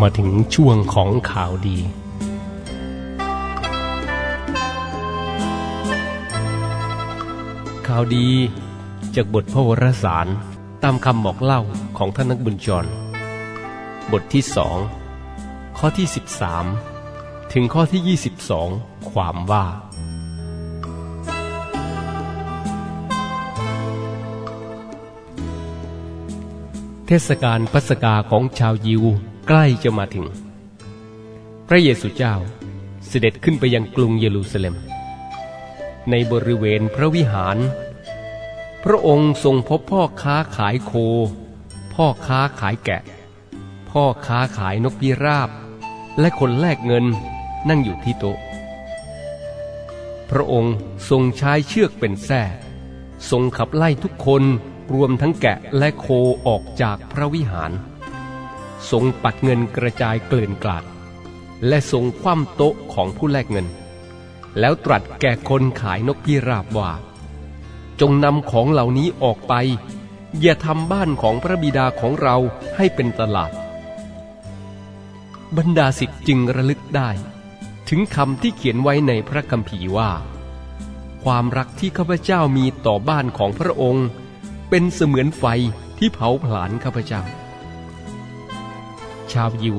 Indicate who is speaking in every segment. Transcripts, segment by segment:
Speaker 1: มาถึงช่วงของข่าวดี ข่าวดีจากบทพระวรสารตามคำบอกเล่าของท่านนักบุญจร บทที่สองข้อที่ 13 ถึงข้อที่ 22 ความว่า เทศกาลพัสกาของชาวยิว ใกล้จะมาถึง พระเยซูเจ้าเสด็จขึ้นไปยังกรุงเยรูซาเล็ม ในบริเวณพระวิหาร พระองค์ทรงพบพ่อค้าขายโค พ่อค้าขายแกะ พ่อค้าขายนกพิราบ และคนแลกเงินนั่งอยู่ที่โต๊ะ พระองค์ทรงใช้เชือกเป็นแส้ทรงขับไล่ทุกคนรวมทั้งแกะและโคออกจากพระวิหาร ทรงปัดเงินกระจายเกลื่อนกลาด และทรงคว่ำโต๊ะของผู้แลกเงิน แล้วตรัสแก่คนขายนกพิราบว่า จงนำของเหล่านี้ออกไป อย่าทำบ้านของพระบิดาของเราให้เป็นตลาด บรรดาสิทธิ์จึงระลึกได้ ถึงคำที่เขียนไว้ในพระคัมภีร์ว่า ความรักที่ข้าพเจ้ามีต่อบ้านของพระองค์ เป็นเสมือนไฟที่เผาผลาญข้าพเจ้า ชาวยิว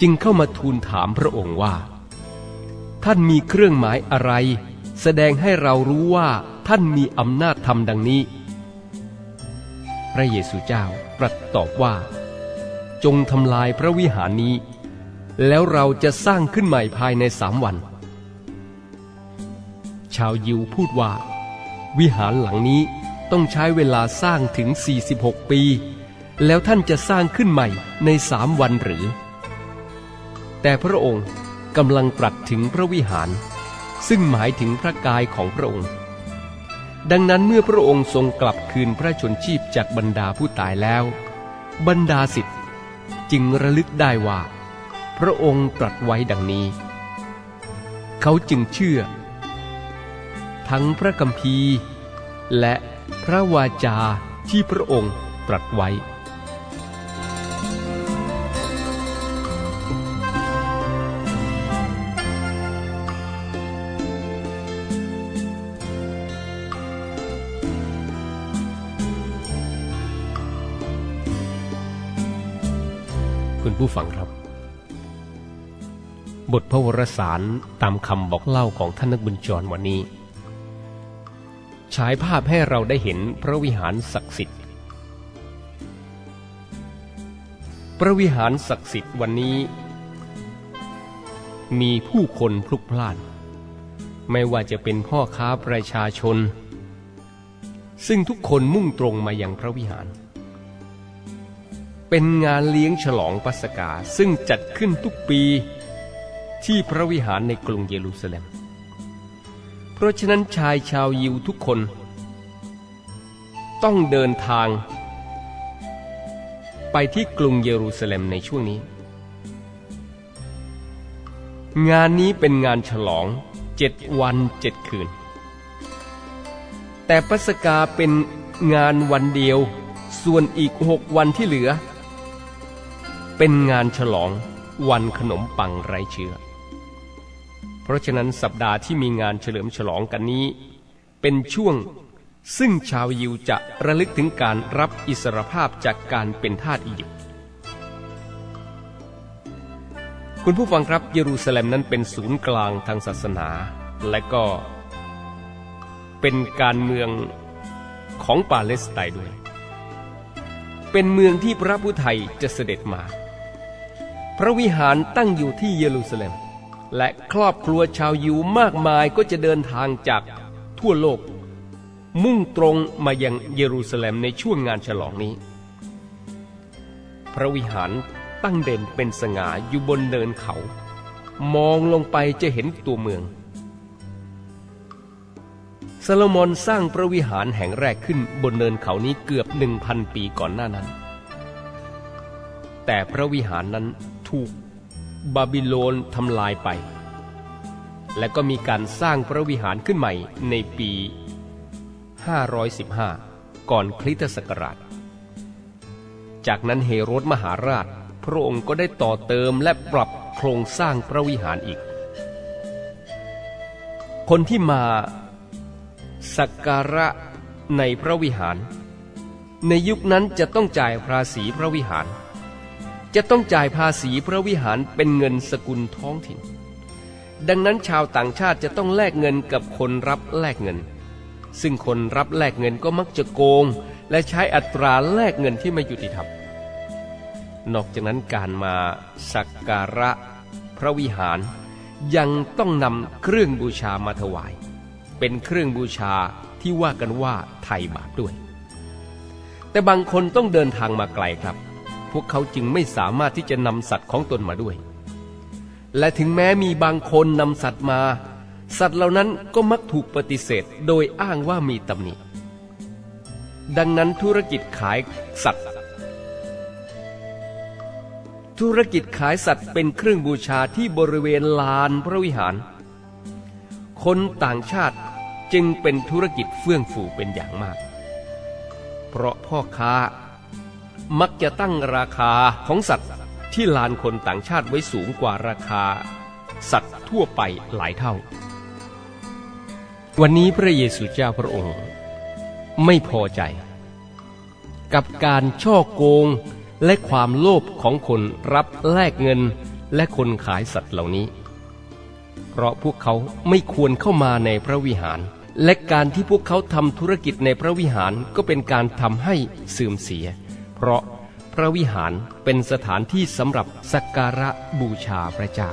Speaker 1: จึงเข้ามาทูลถามพระองค์ว่า ท่านมีเครื่องหมายอะไร แสดงให้เรารู้ว่าท่านมีอำนาจทำดังนี้ พระเยซูเจ้าตรัสตอบว่า จงทำลายพระวิหารนี้ แล้วเราจะสร้างขึ้นใหม่ภายในสามวัน ชาวยิวพูดว่า วิหารหลังนี้ต้องใช้เวลาสร้างถึง 46 ปี แล้วท่านจะสร้างขึ้นใหม่ในสามวันหรือ แต่พระองค์กำลังตรัสถึงพระวิหาร ซึ่งหมายถึงพระกายของพระองค์ ดังนั้นเมื่อพระองค์ทรงกลับคืนพระชนชีพจากบรรดาผู้ตายแล้ว บรรดาสิทธิ์จึงระลึกได้ว่า พระองค์ตรัสไว้ดังนี้ เขาจึงเชื่อ ทั้งพระกัมภีร์และพระวาจาที่พระองค์ตรัสไว้ คุณผู้ฟังครับ บทพระวรสารตามคำบอกเล่าของท่านนักบุญจรวันนี้ฉายภาพให้เราได้เห็นพระวิหารศักดิ์สิทธิ์ พระวิหารศักดิ์สิทธิ์วันนี้ มีผู้คนพลุกพล่าน ไม่ว่าจะเป็นพ่อค้าประชาชน ซึ่งทุกคนมุ่งตรงมาอยังพระวิหาร เป็นงานเลี้ยงฉลองปัสกาซึ่งจัดขึ้นทุกปีที่พระวิหารในกรุงเยรูซาเล็ม เพราะฉะนั้นชายชาวยิวทุกคน ต้องเดินทาง ไปที่กรุงเยรูซาเล็มในช่วงนี้ งานนี้เป็นงานฉลองเจ็ดวันเจ็ดคืน แต่ปัสกาเป็นงานวันเดียวส่วนอีกหกวันที่เหลือ เป็นงานฉลองวันขนมปังไร้เชื้อ เพราะฉะนั้นสัปดาห์ที่มีงานเฉลิมฉลองกันนี้ เป็นช่วงซึ่งชาวยิวจะระลึกถึงการรับอิสรภาพจากการเป็นทาสอียิปต์ คุณผู้ฟังครับเยรูซาเล็มนั้นเป็นศูนย์กลางทางศาสนา และก็เป็นการเมืองของปาเลสไตน์ด้วย เป็นเมืองที่พระผู้ไทยจะเสด็จมา พระวิหารตั้งอยู่ที่เยรูซาเล็ม และครอบครัวชาวยิวมากมายก็จะเดินทางจากทั่วโลก มุ่งตรงมายังเยรูซาเล็มในช่วงงานฉลองนี้ พระวิหารตั้งเด่นเป็นสง่าอยู่บนเนินเขา มองลงไปจะเห็นตัวเมืองซาโลมอนสร้างพระวิหารแห่งแรกขึ้นบนเนินเขานี้เกือบหนึ่งพันปีก่อนหน้านั้น แต่พระวิหารนั้น ถูกบาบิโลนทำลายไป และก็มีการสร้างพระวิหารขึ้นใหม่ในปี 515 ก่อนคริสตศักราช จากนั้นเฮโรดมหาราช พระองค์ก็ได้ต่อเติมและปรับโครงสร้างพระวิหารอีก คนที่มาสักการะในพระวิหาร ในยุคนั้นจะต้องจ่ายภาษีพระวิหาร จะต้องจ่ายภาษีพระวิหารเป็นเงินสกุลท้องถิ่น ดังนั้นชาวต่างชาติจะต้องแลกเงินกับคนรับแลกเงิน ซึ่งคนรับแลกเงินก็มักจะโกง และใช้อัตราแลกเงินที่ไม่ยุติธรรม นอกจากนั้นการมาสักการะพระวิหารยังต้องนำเครื่องบูชามาถวาย เป็นเครื่องบูชาที่ว่ากันว่าไถ่บาปด้วย แต่บางคนต้องเดินทางมาไกลครับ พวกเขาจึงไม่สามารถที่จะนำสัตว์ของตนมาด้วย และถึงแม้มีบางคนนำสัตว์มา สัตว์เหล่านั้นก็มักถูกปฏิเสธโดยอ้างว่ามีตำหนิ ดังนั้นธุรกิจขายสัตว์ ธุรกิจขายสัตว์เป็นเครื่องบูชาที่บริเวณลานพระวิหาร คนต่างชาติจึงเป็นธุรกิจเฟื่องฟูเป็นอย่างมาก เพราะพ่อค้า มักจะตั้งราคาของสัตว์ที่ลานคนต่างชาติไว้สูงกว่าราคา สัตว์ทั่วไปหลายเท่า วันนี้พระเยซูเจ้าพระองค์ ไม่พอใจ กับการช่อโกงและความโลภของคนรับแลกเงินและคนขายสัตว์เหล่านี้ เพราะพวกเขาไม่ควรเข้ามาในพระวิหาร และการที่พวกเขาทำธุรกิจในพระวิหารก็เป็นการทำให้เสื่อมเสีย เพราะพระวิหารเป็นสถานที่สำหรับสักการะบูชาพระเจ้า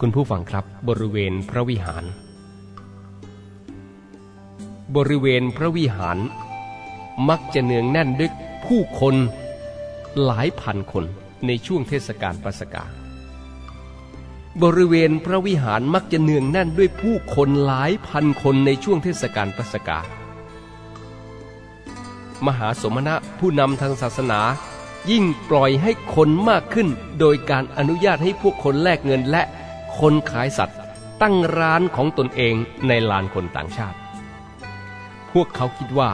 Speaker 1: คุณผู้ฟังครับบริเวณพระวิหาร บริเวณพระวิหาร มักจะเนืองแน่นด้วยผู้คนหลายพันคนในช่วงเทศกาลปัสกา บริเวณพระวิหารมักจะเนืองแน่นด้วยผู้คนหลายพันคนในช่วงเทศกาลปัสกา มหาสมณะผู้นำทางศาสนา ยิ่งปล่อยให้คนมากขึ้น โดยการอนุญาตให้พวกคนแลกเงินและคนขายสัตว์ ตั้งร้านของตนเองในลานคนต่างชาติ พวกเขาคิดว่า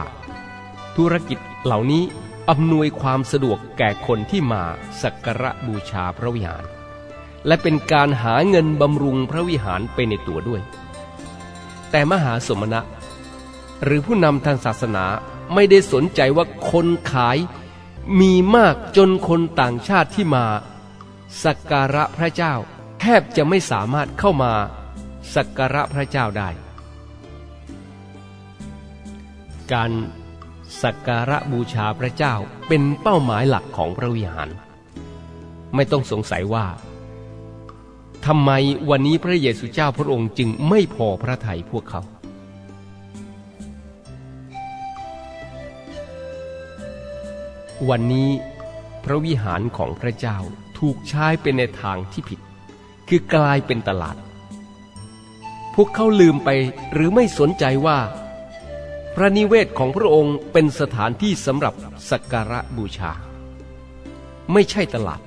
Speaker 1: ธุรกิจเหล่านี้อำนวยความสะดวกแก่คนที่มาสักการะบูชาพระวิหาร และเป็นการหาเงินบำรุงพระวิหารไปในตัวด้วย แต่มหาสมณะ หรือผู้นำทางศาสนา ไม่ได้สนใจว่าคนขาย มีมากจนคนต่างชาติที่มา สักการะพระเจ้า แทบจะไม่สามารถเข้ามาสักการะพระเจ้าได้ การสักการะบูชาพระเจ้าเป็นเป้าหมายหลักของพระวิหาร ไม่ต้องสงสัยว่าทำไมวันนี้พระเยซูเจ้าพระองค์จึงไม่พอพระทัยพวกเขา วันนี้พระวิหารของพระเจ้าถูกใช้เป็นในทางที่ผิด คือกลายเป็นตลาด พวกเขาลืมไปหรือไม่สนใจว่า พระนิเวศของพระองค์เป็นสถานที่สำหรับสักการะบูชา ไม่ใช่ตลาด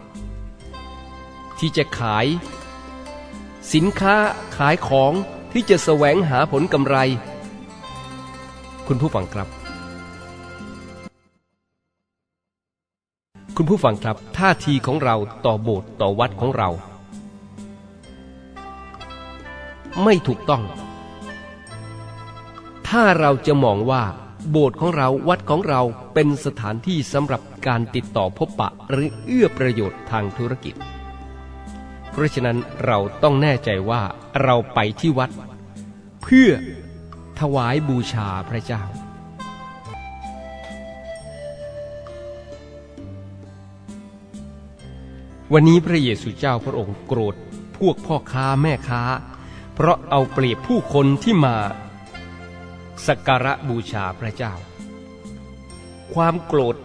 Speaker 1: ที่จะขาย สินค้าขายของที่จะแสวงหาผลกำไร คุณผู้ฟังครับ คุณผู้ฟังครับท่าทีของเราต่อโบสถ์ต่อวัดของเรา ไม่ถูกต้อง ถ้าเราจะมองว่า โบสถ์ของเราวัดของเราเป็นสถานที่สำหรับการติดต่อพบปะหรือเอื้อประโยชน์ทางธุรกิจ เพราะฉะนั้นเราต้องแน่ใจว่าเราไปที่วัด เพื่อถวายบูชาพระเจ้า วันนี้พระเยซูเจ้าพระองค์โกรธพวกพ่อค้าแม่ค้า เพราะเอาเปรียบผู้คนที่มาสักการะบูชาพระเจ้า ความโกรธ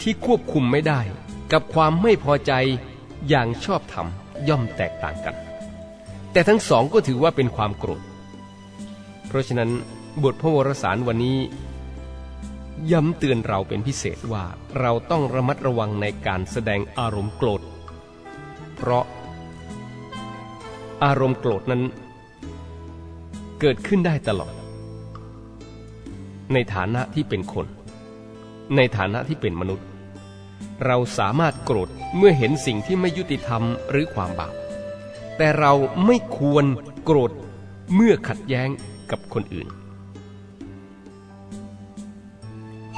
Speaker 1: ที่ควบคุมไม่ได้กับความไม่พอใจอย่างชอบธรรมย่อมแตกต่างกัน แต่ทั้งสองก็ถือว่าเป็นความโกรธ เพราะฉะนั้นบทพระวรสารวันนี้ ย้ำเตือนเราเป็นพิเศษว่าเราต้องระมัดระวังในการแสดงอารมณ์โกรธ เพราะ อารมณ์โกรธนั้น เกิดขึ้นได้ตลอด ในฐานะที่เป็นคน ในฐานะที่เป็นมนุษย์ เราสามารถโกรธเมื่อเห็นสิ่งที่ไม่ยุติธรรมหรือความบาปแต่เราไม่ควรโกรธเมื่อขัดแย้งกับคนอื่น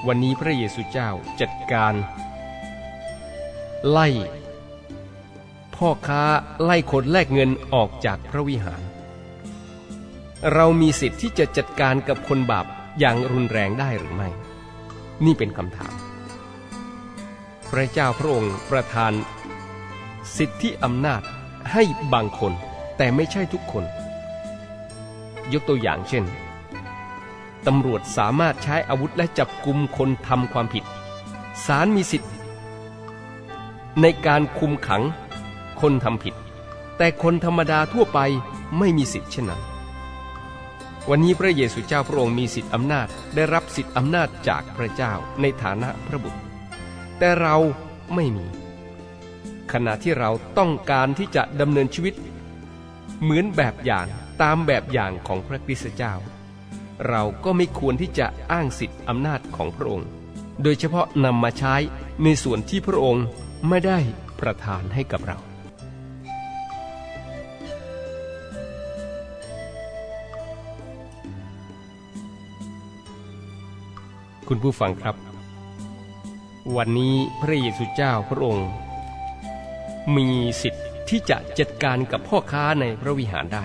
Speaker 1: วันนี้พระเยซูเจ้าจัดการ ไล่ พ่อค้าไล่คนแลกเงินออกจากพระวิหาร เรามีสิทธิ์ที่จะจัดการกับคนบาปอย่างรุนแรงได้หรือไม่ นี่เป็นคำถาม พระเจ้าพระองค์ประทาน สิทธิอำนาจให้บางคน แต่ไม่ใช่ทุกคน ยกตัวอย่างเช่นตำรวจสามารถใช้อาวุธและจับกุมคนทำความผิดศาลมีสิทธิ์ ในการคุมขัง คนทำผิด แต่คนธรรมดาทั่วไปไม่มีสิทธิ์เช่นนั้น วันนี้พระเยซูเจ้าพระองค์มีสิทธิอำนาจได้รับสิทธิอำนาจจากพระเจ้าในฐานะพระบุตร แต่เราไม่มี ขณะที่เราต้องการที่จะดำเนินชีวิต เหมือนแบบอย่างตามแบบอย่างของพระคริสตเจ้า เราก็ไม่ควรที่จะอ้างสิทธิอำนาจของพระองค์ โดยเฉพาะนำมาใช้ในส่วนที่พระองค์ไม่ได้ประทานให้กับเรา คุณผู้ฟังครับ วันนี้พระเยซูเจ้าพระองค์ มีสิทธิ์ที่จะจัดการกับพ่อค้าในพระวิหารได้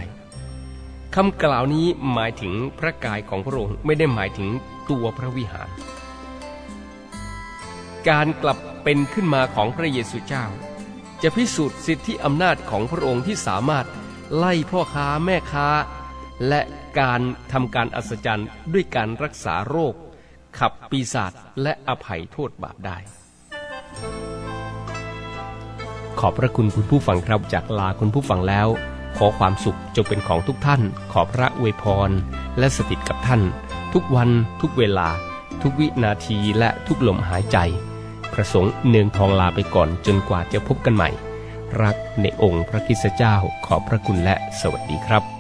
Speaker 1: คำกล่าวนี้หมายถึงพระกายของพระองค์ไม่ได้หมายถึงตัวพระวิหาร การกลับเป็นขึ้นมาของพระเยซูเจ้า จะพิสูจน์สิทธิอำนาจของพระองค์ที่สามารถไล่พ่อค้าแม่ค้า และการทำการอัศจรรย์ด้วยการรักษาโรค ขับปีศาจและอภัยโทษบาปได้ ขอบพระคุณคุณผู้ฟังครับจากลาคุณผู้ฟังแล้ว ขอความสุขจงเป็นของทุกท่าน ขอพระอวยพร และสถิตกับท่าน ทุกวันทุกเวลา ทุกวินาทีและทุกลมหายใจ ประสงค์เนืองทองลาไปก่อนจนกว่าจะพบกันใหม่ รักในองค์พระคิสตเจ้าขอบพระคุณและสวัสดีครับ